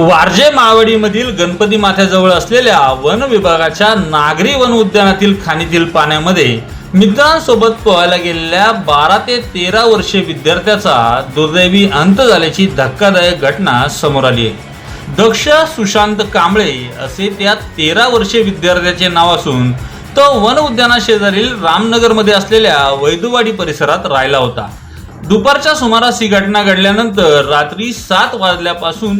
वारजे मावडीमधील गणपती माथ्याजवळ असलेल्या वन विभागाच्या नागरी वन उद्यानातील खाणीतील पाण्यामध्ये मित्रांसोबत पोहायला गेलेल्या बारा ते तेरा वर्षीय विद्यार्थ्याचा दुर्दैवी अंत झाल्याची धक्कादायक घटना समोर आली आहे. दक्ष सुशांत कांबळे असे त्या तेरा वर्षीय विद्यार्थ्याचे नाव असून तो वन उद्यानाशेजारील रामनगरमध्ये असलेल्या वैदुवाडी परिसरात राहिला होता. दुपारच्या सुमारास ही घटना घडल्यानंतर रात्री सात वाजल्यापासून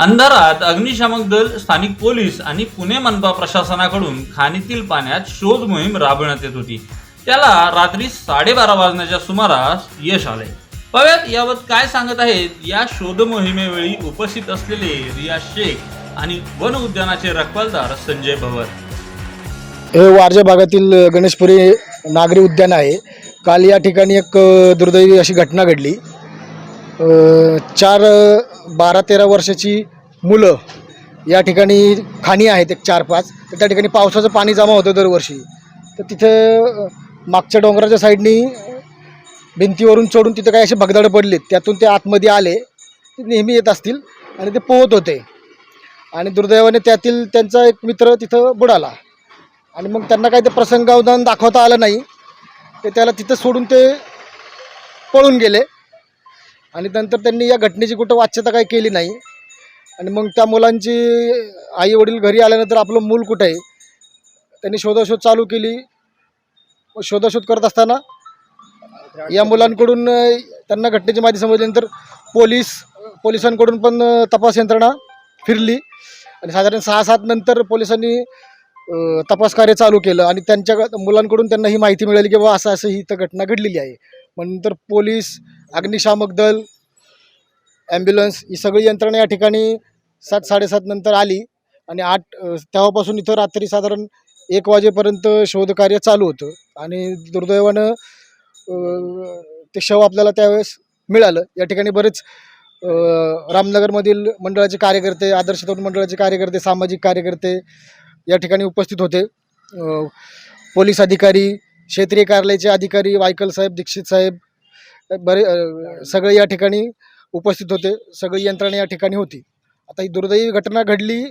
अंधारात अग्निशामक दल स्थानिक पोलीस आणि पुणे मनपा प्रशासनाकडून खाणीतील पाण्यात शोध मोहीम राबवण्यात येत होती. त्याला रात्री साडेबारा वाजण्याच्या सुमारास यश आले. पव्यात यावत काय सांगत आहेत? या शोध मोहिमेवेळी उपस्थित असलेले रिया शेख आणि वन उद्यानाचे रखवालदार संजय भवर. हे वारजे भागातील गणेशपुरी नागरी उद्यान आहे. काल या ठिकाणी एक दुर्दैवी अशी घटना घडली. चार बारा तेरा वर्षाची मुलं या ठिकाणी खाणी आहेत एक चार पाच तर त्या ठिकाणी पावसाचं पाणी जमा होतं दरवर्षी. तर तिथं मागच्या डोंगराच्या साईडनी भिंतीवरून चढून तिथं काही असे भगदाडं पडलेत. त्यातून ते आतमध्ये आले. ते नेहमी येत असतील आणि ते पोहत होते. आणि दुर्दैवाने त्यातील त्यांचा एक मित्र तिथं बुडाला. आणि मग त्यांना काही ते प्रसंगावधान दाखवता आलं नाही. ते त्याला तिथं सोडून ते पळून गेले. आणि नंतर त्यांनी या घटनेची कुठं वाच्यता काही केली नाही. आणि मग त्या मुलांची आई वडील घरी आल्यानंतर आपलं मूल कुठं आहे? त्यांनी शोधाशोध चालू केली. व शोधाशोध करत असताना या मुलांकडून त्यांना घटनेची माहिती समजल्यानंतर पोलीस पोलिसांकडून पण तपास यंत्रणा फिरली. आणि साधारण सहा सात नंतर पोलिसांनी तपास कार्य चालू केलं. आणि त्यांच्या मुलांकडून त्यांना ही माहिती मिळाली की बाबा असं असं ही इथं घटना घडलेली आहे. मग नंतर पोलीस अग्निशामक दल ॲम्ब्युलन्स ही सगळी यंत्रणा या ठिकाणी सात साडेसात नंतर आली आणि आठ तेव्हापासून इथं रात्री साधारण एक वाजेपर्यंत शोधकार्य चालू होतं आणि दुर्दैवानं ते शव आपल्याला त्यावेळेस मिळालं. या ठिकाणी बरेच रामनगरमधील मंडळाचे कार्यकर्ते आदर्श तरुण मंडळाचे कार्यकर्ते सामाजिक कार्यकर्ते या ठिकाणी उपस्थित होते. पोलीस अधिकारी क्षेत्रीय कार्यालयाचे अधिकारी वायकल साहेब दीक्षित साहेब बरे सगळे या ठिकाणी उपस्थित होते. सगळी यंत्रणा या ठिकाणी होती. आता ही दुर्दैवी घटना घडली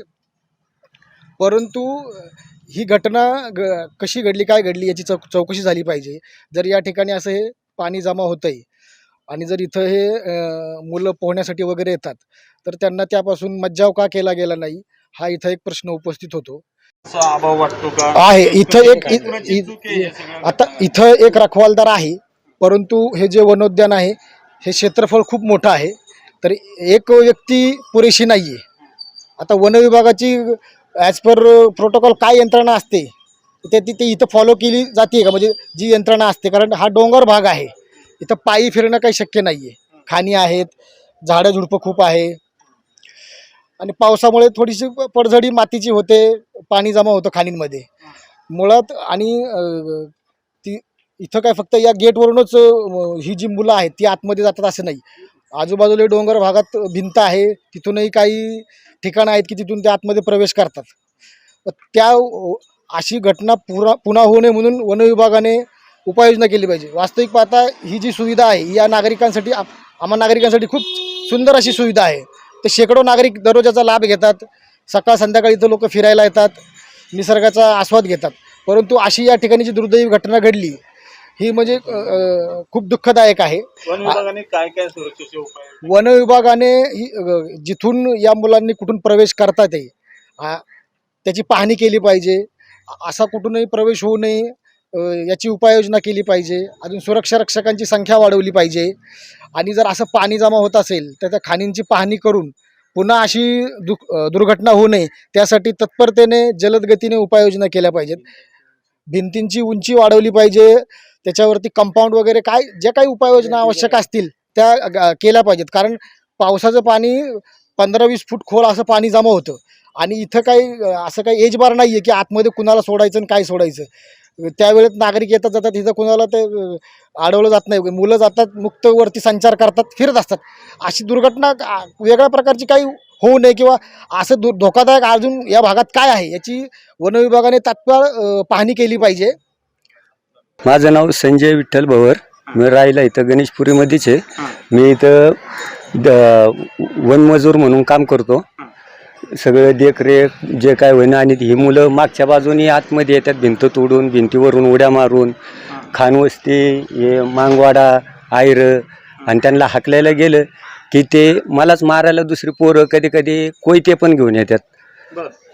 परंतु ही घटना ग कशी घडली काय घडली याची चौ चौकशी झाली पाहिजे. जर या ठिकाणी असं हे पाणी जमा होतं आहे आणि जर इथं हे मुलं पोहण्यासाठी वगैरे येतात तर त्यांना त्यापासून मज्जाव का केला गेला नाही हा इथं एक प्रश्न उपस्थित होतो. आहे. इथं एक? आता इथं एक रखवालदार आहे. परंतु हे जे वनोद्यान आहे हे क्षेत्रफळ खूप मोठं आहे. तर एक व्यक्ती पुरेशी नाही आहे आता वनविभागाची ॲज पर प्रोटोकॉल काय यंत्रणा असते ते तिथे इथं फॉलो केली जाते का? म्हणजे जी यंत्रणा असते कारण हा डोंगर भाग आहे. इथं पायी फिरणं काही शक्य नाही आहे खाणी आहेत झाडं झुडपं खूप आहे. आणि पावसामुळे थोडीशी प- पडझडी मातीची होते पाणी जमा होतं खाणींमध्ये. मुळात आणि इथं काय फक्त या गेटवरूनच ही जी मुलं आहेत ती आतमध्ये जातात असं नाही. आजूबाजूला डोंगर भागात भिंत आहे तिथूनही काही ठिकाणं आहेत की तिथून ते आतमध्ये प्रवेश करतात. त्या अशी घटना पुरा पुन्हा होऊ नये म्हणून वनविभागाने उपाययोजना केली पाहिजे. वास्तविक पाहता ही जी सुविधा आहे या नागरिकांसाठी आम्हा नागरिकांसाठी खूप सुंदर अशी सुविधा आहे. ते शेकडो नागरिक दररोजाचा लाभ घेतात सकाळ संध्याकाळी इथं लोक फिरायला येतात निसर्गाचा आस्वाद घेतात. परंतु अशी या ठिकाणी जी दुर्दैवी घटना घडली ही म्हणजे खूप दुःखदायक आहे. वन विभागाने काय काय सुरक्षेचे उपाय वन विभागाने ही जिथून या मुलांनी कुठून प्रवेश करतात आहे आ, त्याची पाहणी केली पाहिजे. असा कुठूनही प्रवेश होऊ नये याची उपाययोजना केली पाहिजे. अजून सुरक्षा रक्षकांची संख्या वाढवली पाहिजे. आणि जर असं पाणी जमा होत असेल तर त्या खाणींची पाहणी करून पुन्हा अशी दु दुर्घटना होऊ नये. त्यासाठी तत्परतेने जलद गतीने उपाययोजना केल्या पाहिजेत. भिंतींची उंची वाढवली पाहिजे. त्याच्यावरती कंपाऊंड वगैरे काय ज्या काही उपाययोजना आवश्यक असतील त्या केल्या पाहिजेत. कारण पावसाचं पाणी पंधरा वीस फूट खोल असं पाणी जमा होतं. आणि इथं काही असं काही एज बार नाही आहे की आतमध्ये कुणाला सोडायचं आणि काय सोडायचं. त्यावेळेत नागरिक येतात जातात. इथं कुणाला ते अडवलं जात नाही. मुलं जातात मुक्त वरती संचार करतात फिरत असतात. अशी दुर्घटना वेगळ्या प्रकारची काही होऊ नये किंवा असं दु धोकादायक अजून या भागात काय आहे? याची वन विभागाने तात्काळ पाहणी केली पाहिजे. माझं नाव संजय विठ्ठल भवर. मी राहिला इथं गणेशपुरीमध्येच आहे. मी इथं द- वनमजूर म्हणून काम करतो. सगळं देखरेख जे काय होईना आणि ही मुलं मागच्या बाजूनी आतमध्ये येतात भिंत तोडून भिंतीवरून उड्या मारून खानवस्ती हे मांगवाडा आयर आणि त्यांना हाकलायला गेलं की ते मलाच मारायला दुसरी पोरं कधी कधी कोयते पण घेऊन येतात.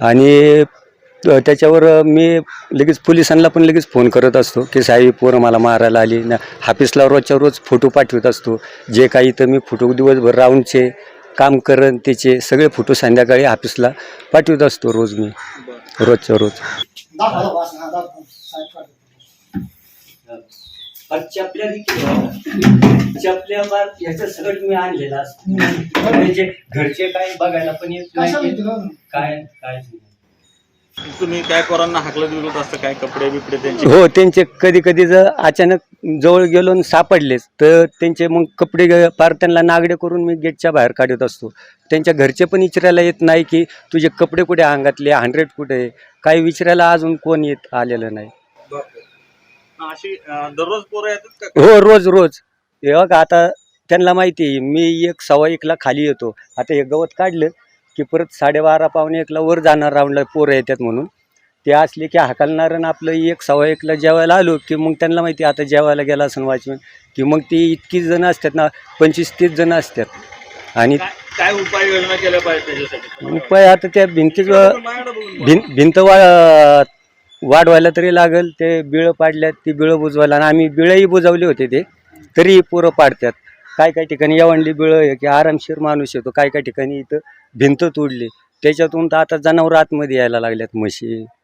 आणि त्याच्यावर मी लगेच पोलिसांना पण लगेच फोन करत असतो की साहेब पोरं मला मारायला आली. ना हाफिसला रोजच्या रोज फोटो पाठवत असतो. जे काही तर मी फोटो दिवसभर राऊंडचे काम करण त्याचे सगळे फोटो संध्याकाळी हाफिसला पाठवत असतो रोज मी. रोजच्या रोज. चपल्या चपल्या बार याचं सगळं मी आणलेलं असतं. म्हणजे घरचे काय बघायला पण येत नाही? काय काय? तुम्ही काय पोरांना हाकलत बिकलत असतं? काय कपडे बिपडे त्यांचे? हो त्यांचे कधी कधी जर अचानक जवळ गेलो आणि सापडलेच तर त्यांचे मग कपडे ग- पार त्यांना नागडे करून मी गेटच्या बाहेर काढत असतो. त्यांच्या घरचे पण विचारायला येत नाही की तुझे कपडे कुठे अंगातले? हंड्रेड कुठे आहे? काही विचारायला अजून कोण येत आलेलं नाही. अशी अं, दररोज पोरं येतात का? हो रोज रोज. हे बघा आता त्यांना माहिती आहे मी एक सव्वा एकला खाली येतो. आता हे गवत काढलं की परत साडेबारा पावणे एकला वर जाणार राऊंडला पोरं येतात म्हणून. ते असले की हाकलणार आणि आपलं एक सव्वा एकला जेवायला आलो की मग त्यांना माहिती आता जेवायला गेला असं वॉचमॅन की मग ती इतकी जणं असतात ना पंचवीस तीस जणं असतात. आणि काय उपाययोजना केल्या पाहिजे उपाय आता त्या भिंतीच बघून भिंत भिंत वा वाढवायला तरी लागेल ते बिळं पाडल्यात ती बिळं बुजवायला आणि आम्ही बिळंही बुजवले होते ते तरी पोरं पाडतात. काय काय ठिकाणी यावंडली बिळं आहे की आरामशीर माणूस येतो काय काय ठिकाणी इथं भिंत तोडली. त्याच्यातून तर आता जनावर आतमध्ये यायला लागल्यात म्हशी.